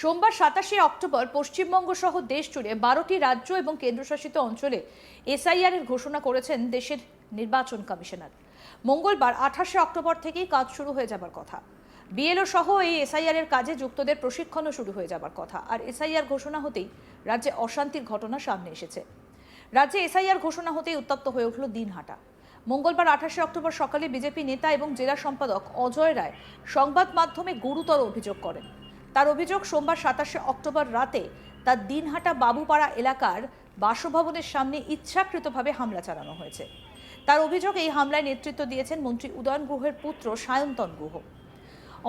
সোমবার সাতাশে অক্টোবর পশ্চিমবঙ্গ সহ দেশ জুড়ে বারোটি রাজ্য এবং কেন্দ্রশাসিত অঞ্চলে এসআইআর এর ঘোষণা করেছেন দেশের নির্বাচন কমিশনার। মঙ্গলবার আঠাশে অক্টোবর থেকেই কাজ শুরু হয়ে যাবার কথা। বিএলও সহ এই এসআইআর এর কাজে যুক্তদের প্রশিক্ষণও শুরু হয়ে যাবার কথা। আর এসআইআর ঘোষণা হতেই রাজ্যে অশান্তির ঘটনা সামনে এসেছে। রাজ্যে এসআইআর ঘোষণা হতেই উত্তপ্ত হয়ে উঠল দিনহাটা। মঙ্গলবার আঠাশে অক্টোবর সকালে বিজেপি নেতা এবং জেলা সম্পাদক অজয় রায় সংবাদ মাধ্যমে গুরুতর অভিযোগ করেন। তার অভিযোগ সোমবার সাতাশে অক্টোবর রাতে তার দিনহাটা বাবুপাড়া এলাকার বাসভবনের সামনে ইচ্ছাকৃতভাবে হামলা চালানো হয়েছে। তার অভিযোগ এই হামলায় নেতৃত্ব দিয়েছেন মন্ত্রী উদয়ন গুহের পুত্র সায়ন্তন গুহ।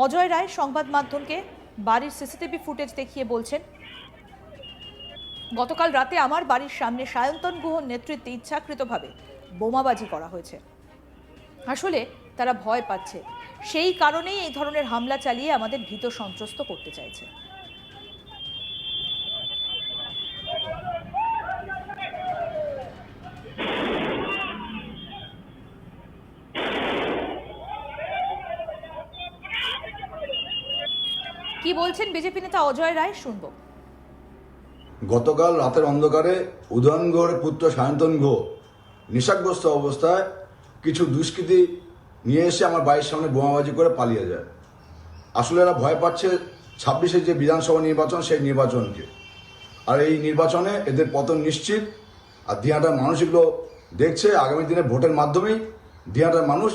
অজয় রায় সংবাদ মাধ্যমকে বাড়ির সিসিটিভি ফুটেজ দেখিয়ে বলছেন, গতকাল রাতে আমার বাড়ির সামনে সায়ন্তন গুহর নেতৃত্বে ইচ্ছাকৃতভাবে বোমাবাজি করা হয়েছে। আসলে তারা ভয় পাচ্ছে। সেই কারণেই এই ধরনের হামলা চালিয়ে আমাদের ভীত সন্ত্রস্ত করতে চাইছে। কি বলছেন বিজেপি নেতা অজয় রায়? শুনব। গতকাল রাতের অন্ধকারে উদয়নগড়ের পুত্র সায়ন্তন ঘো নেশাগ্রস্ত অবস্থায় কিছু দুষ্কৃতী নিয়ে এসে আমার বাড়ির সামনে বোমাবাজি করে পালিয়ে যায়। আসলে এরা ভয় পাচ্ছে ছাব্বিশে যে বিধানসভা নির্বাচন, সেই নির্বাচনকে। আর এই নির্বাচনে এদের পতন নিশ্চিত। আর দিহাটার মানুষ এগুলো দেখছে, আগামী দিনে ভোটের মাধ্যমেই দিহাটার মানুষ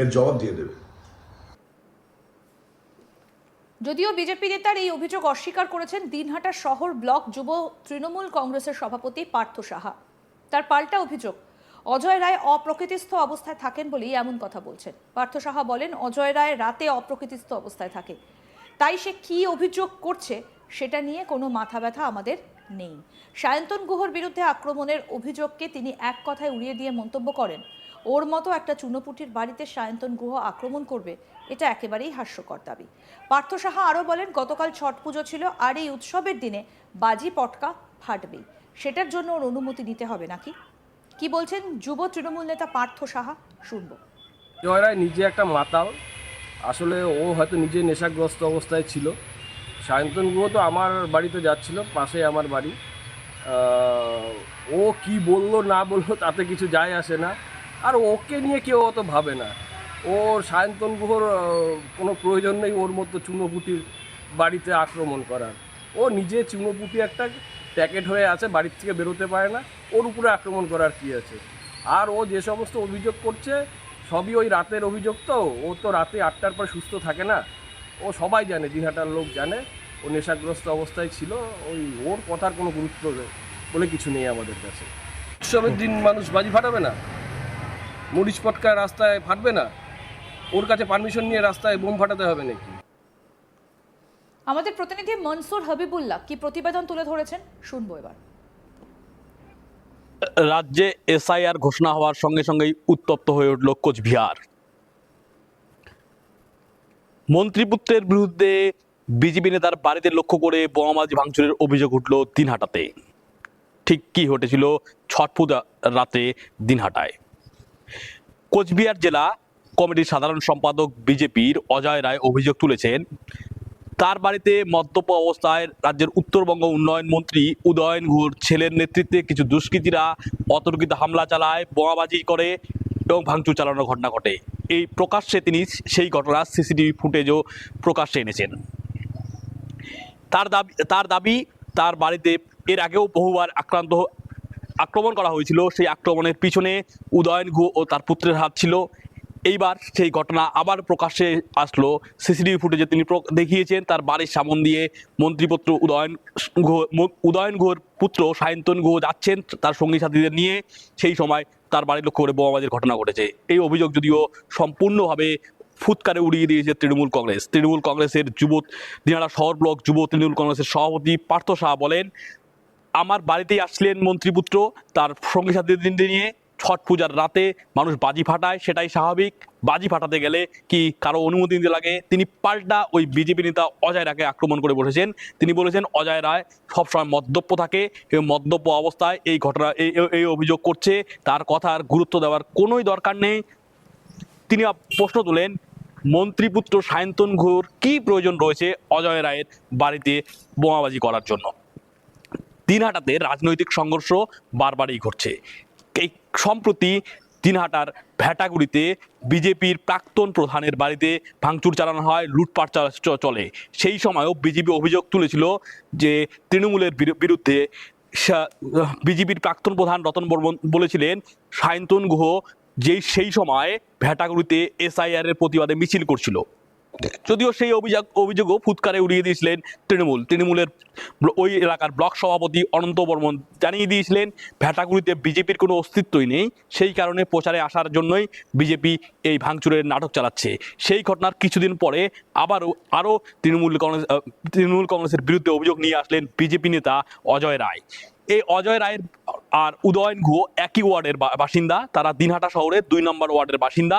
এর জবাব দিয়ে দেবে। যদিও বিজেপি নেতার এই অভিযোগ অস্বীকার করেছেন, দিনহাটা শহর ব্লক যুব তৃণমূল কংগ্রেসের সভাপতি পার্থ সাহা। তার পাল্টা অভিযোগ অজয় রায় অপ্রকৃতিস্থ অবস্থায় থাকেন বলেই এমন কথা বলছেন। পার্থ সাহা বলেন, অজয় রায় রাতে অপ্রকৃতিস্থ অবস্থায় থাকে। তাই সে কি অভিযোগ করছে সেটা নিয়ে কোনো মাথা ব্যথা আমাদের নেই। সায়ন্তন গুহর বিরুদ্ধে আক্রমণের অভিযোগকে তিনি এক কথায় উড়িয়ে দিয়ে মন্তব্য করেন, ওর মতো একটা চুনোপুটির বাড়িতে সায়ন্তন গুহ আক্রমণ করবে, এটা একেবারেই হাস্যকর দাবি। পার্থ সাহা আরও বলেন, গতকাল ছট পুজো ছিল, আর এই উৎসবের দিনে বাজি পটকা ফাটবেই। সেটার জন্য ওর অনুমতি নিতে হবে নাকি? কি বলছেন যুব তৃণমূল নেতা পার্থ সাহা? শুনব। জয়রায় নিজে একটা মাতাল। আসলে ও হয়তো নিজে নেশাগ্রস্ত অবস্থায় ছিল। সায়ন্তন গুহ তো আমার বাড়িতে যাচ্ছিল পাশে আমার বাড়ি। ও কি বলল, না বলল তাতে কিছু যায় আসে না। আর ওকে নিয়ে কেউ অত ভাবে না। ওর সায়ন্তন গুহর কোনো প্রয়োজন নেই ওর মতো চুনোপুটির বাড়িতে আক্রমণ করার। ও নিজে চুনোপুটি একটা প্যাকেট হয়ে আছে, বাড়ির থেকে বেরোতে পারে না। ওর উপরে আক্রমণ করার কি আছে? আর ও যে সমস্ত অভিযোগ করছে, সবই ওই রাতের অভিযোগ তো। ও তো রাতে আটটার পর সুস্থ থাকে না। ও সবাই জানে দিনহাটার লোক জানে। ও নেশাগ্রস্ত অবস্থায় ছিল। ওই ওর কথার কোনো গুরুত্ব বলে কিছু নেই আমাদের কাছে। উৎসবের দিন মানুষ বাজি ফাটাবে না? মরিচ পটকা রাস্তায় ফাটবে না? ওর কাছে পারমিশন নিয়ে রাস্তায় বোম ফাটাতে হবে নাকি? আমাদের প্রতিনিধি মনসুর হাবিবুল্লাহ কি প্রতিবেদন তুলে ধরেছেন? শুনব এবার। রাজ্যে এসআইআর ঘোষণা হওয়ার সঙ্গে সঙ্গেই উত্তপ্ত হয়ে উঠল কোচবিহার। মন্ত্রীপুত্রের বিরুদ্ধে বিজেপি নেতার বাড়িতে লক্ষ্য করে বোমাবাজি ভাঙচুরের অভিযোগ উঠল দিনহাটাতে। ঠিক কি ঘটেছিল ছট পূজা রাতে দিনহাটায়। কোচবিহার জেলা কমিটির সাধারণ সম্পাদক বিজেপির অজয় রায় অভিযোগ তুলেছেন তার বাড়িতে মদ্যপ অবস্থায় রাজ্যের উত্তরবঙ্গ উন্নয়ন মন্ত্রী উদয়ন ঘোর ছেলের নেতৃত্বে কিছু দুষ্কৃতীরা অতর্কিত হামলা চালায়, বোমাবাজি করে এবং ভাঙচুর চালানোর ঘটনা ঘটে। এই প্রকাশ্যে তিনি সেই ঘটনার সিসিটিভি ফুটেজও প্রকাশ্যে এনেছেন। তার দাবি তার দাবি, তার বাড়িতে এর আগেও বহুবার আক্রান্ত আক্রমণ করা হয়েছিল। সেই আক্রমণের পিছনে উদয়ন গুহ ও তার পুত্রের হাত ছিল। এইবার সেই ঘটনা আবার প্রকাশ্যে আসলো। সিসিটিভি ফুটেজে তিনি দেখিয়েছেন, তার বাড়ির সামন দিয়ে মন্ত্রীপুত্র উদয়ন উদয়ন গুহর পুত্র সায়ন্তন গুহ যাচ্ছেন তার সঙ্গী সাথীদের নিয়ে। সেই সময় তার বাড়ির লক্ষ্য করে বোমাবাজির ঘটনা ঘটেছে। এই অভিযোগ যদিও সম্পূর্ণভাবে ফুৎকারে উড়িয়ে দিয়েছে তৃণমূল কংগ্রেস। তৃণমূল কংগ্রেসের যুব, দিনারা শহর ব্লক যুব তৃণমূল কংগ্রেসের সভাপতি পার্থ শাহ বলেন, আমার বাড়িতেই আসলেন মন্ত্রীপুত্র, তার সঙ্গী সাথীদের নিয়ে ছট পূজার রাতে মানুষ বাজি ফাটায়, সেটাই স্বাভাবিক। বাজি ফাটাতে গেলে কি কারও অনুমতি নিতে লাগে? তিনি পাল্টা ওই বিজেপি নেতা অজয় রায়কে আক্রমণ করে বসেছেন। তিনি বলেছেন, অজয় রায় সবসময় মদ্যপ্য থাকে এবং মদ্যপ্য অবস্থায় এই ঘটনা, এই অভিযোগ করছে। তার কথার গুরুত্ব দেওয়ার কোনোই দরকার নেই। তিনি প্রশ্ন তোলেন, মন্ত্রীপুত্র সায়ন্তন ঘোর কি প্রয়োজন রয়েছে অজয় রায়ের বাড়িতে বোমাবাজি করার জন্য? দিনহাটাতে রাজনৈতিক সংঘর্ষ বারবারই ঘটছে। এই সম্প্রতি দিনহাটার ভ্যাটাগুড়িতে বিজেপির প্রাক্তন প্রধানের বাড়িতে ভাঙচুর চালানো হয়, লুটপাট চলে সেই সময়ও বিজেপি অভিযোগ তুলেছিল যে তৃণমূলের বিরু- বিরুদ্ধে বিজেপির প্রাক্তন প্রধান রতন বর্মন বলেছিলেন, সায়ন্তন গুহ যেই, সেই সময় ভ্যাটাগুড়িতে এসআইআর এর প্রতিবাদে মিছিল করছিল। যদিও সেই অভিযোগ, অভিযোগও ফুৎকারে উড়িয়ে দিয়েছিলেন তৃণমূল। তৃণমূলের ওই এলাকার ব্লক সভাপতি অনন্ত বর্মন জানিয়ে দিয়েছিলেন ভ্যাটাগুড়িতে বিজেপির কোনো অস্তিত্বই নেই, সেই কারণে প্রচারে আসার জন্যই বিজেপি এই ভাঙচুরের নাটক চালাচ্ছে। সেই ঘটনার কিছুদিন পরে আবারও, আরও তৃণমূল কংগ্রেস তৃণমূল কংগ্রেসের বিরুদ্ধে অভিযোগ নিয়ে আসলেন বিজেপি নেতা অজয় রায়। এই অজয় রায়ের আর উদয়ন গুহ একই ওয়ার্ডের বাসিন্দা, তারা দিনহাটা শহরের দুই নম্বর ওয়ার্ডের বাসিন্দা।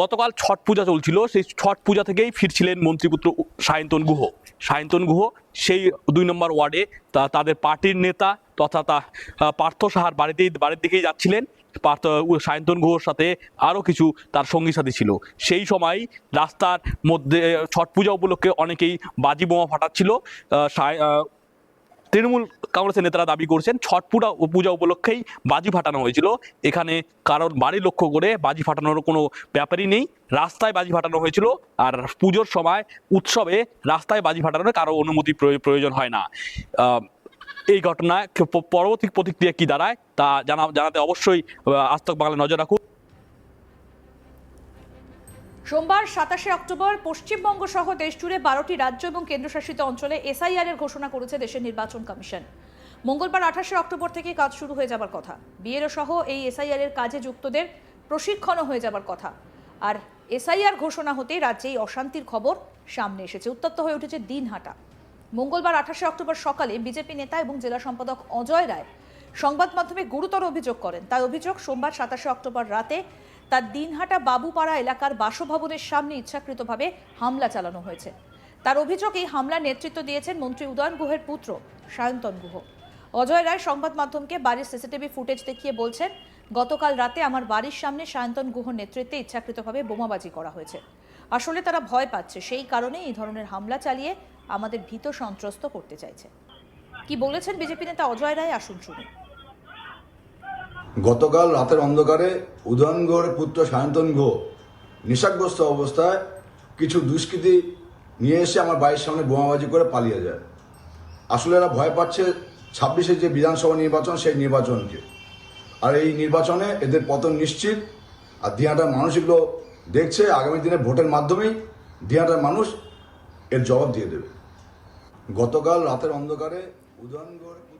গতকাল ছট পূজা চলছিল। সেই ছট পূজা থেকেই ফিরছিলেন মন্ত্রীপুত্র সায়ন্তন গুহ। সায়ন্তন গুহ সেই দুই নম্বর ওয়ার্ডে তা তাদের পার্টির নেতা তথা তা পার্থ সাহার বাড়িতেই বাড়ির দিকেই যাচ্ছিলেন। পার্থ সায়ন্তন গুহর সাথে আরও কিছু তার সঙ্গী সাথী ছিল। সেই সময় রাস্তার মধ্যে, ছট পূজা উপলক্ষে অনেকেই বাজি বোমা ফাটাচ্ছিল। তৃণমূল কংগ্রেসের নেতারা দাবি করছেন, ছট পূজা পূজা উপলক্ষেই বাজি ফাটানো হয়েছিল। এখানে কারোর বাড়ি লক্ষ্য করে বাজি ফাটানোর কোনো ব্যাপারই নেই। রাস্তায় বাজি ফাটানো হয়েছিল আর পুজোর সময়, উৎসবে রাস্তায় বাজি ফাটানোর কারও অনুমতি প্রয়- প্রয়োজন হয় না। এই ঘটনায় পরবর্তী প্রতিক্রিয়া কি দাঁড়ায় তা জানা, জানাতে অবশ্যই আজ বাংলা নজর রাখুন। সোমবার সাতাশে অক্টোবর পশ্চিমবঙ্গ সহ দেশজুড়ে বারোটি রাজ্য এবং কেন্দ্রশাসিত অঞ্চলে এসআইআর এর ঘোষণা করেছে দেশের নির্বাচন কমিশন। মঙ্গলবার আঠাশে অক্টোবর থেকে কাজ শুরু হয়ে যাবার কথা। বিএলও সহ এই এসআইআর এর কাজে যুক্তদের প্রশিক্ষণও হয়ে যাবার কথা। আর এসআইআর ঘোষণা হতেই রাজ্যে এই অশান্তির খবর সামনে এসেছে। উত্তপ্ত হয়ে উঠেছে দিনহাটা। মঙ্গলবার আঠাশে অক্টোবর সকালে বিজেপি নেতা এবং জেলা সম্পাদক অজয় রায় সংবাদ মাধ্যমে গুরুতর অভিযোগ করেন। তার অভিযোগ সোমবার সাতাশে অক্টোবর রাতে তার দিনহাটা বাবুপাড়া এলাকার বাসভবনের সামনে ইচ্ছাকৃতভাবে হামলা চালানো হয়েছে। তার অভিযোগ এই হামলার নেতৃত্ব দিয়েছেন মন্ত্রী উদয়ন গুহের পুত্র সায়ন্তন গুহ। অজয় রায় সংবাদ মাধ্যমকে বাড়ির সিসিটিভি ফুটেজ দেখিয়ে বলছেন, গতকাল রাতে আমার বাড়ির সামনে সায়ন্তন গুহর নেতৃত্বে ইচ্ছাকৃতভাবে বোমাবাজি করা হয়েছে। আসলে তারা ভয় পাচ্ছে, সেই কারণে এই ধরনের হামলা চালিয়ে আমাদের ভীত সন্ত্রস্ত করতে চাইছে। কি বলেছেন বিজেপি নেতা অজয় রায়? আসুন শুনুন গতকাল রাতের অন্ধকারে উদয়নগড়ের পুত্র সায়ন্তন ঘো নেশাগ্রস্ত অবস্থায় কিছু দুষ্কৃতী নিয়ে এসে আমার বাড়ির সামনে বোমাবাজি করে পালিয়ে যায়। আসলে এরা ভয় পাচ্ছে ছাব্বিশে যে বিধানসভা নির্বাচন, সেই নির্বাচনকে। আর এই নির্বাচনে এদের পতন নিশ্চিত। আর দিয়াটার মানুষগুলো দেখছে, আগামী দিনে ভোটের মাধ্যমেই দিহাটার মানুষ এর জবাব দিয়ে দেবে। গতকাল রাতের অন্ধকারে সায়ন্তন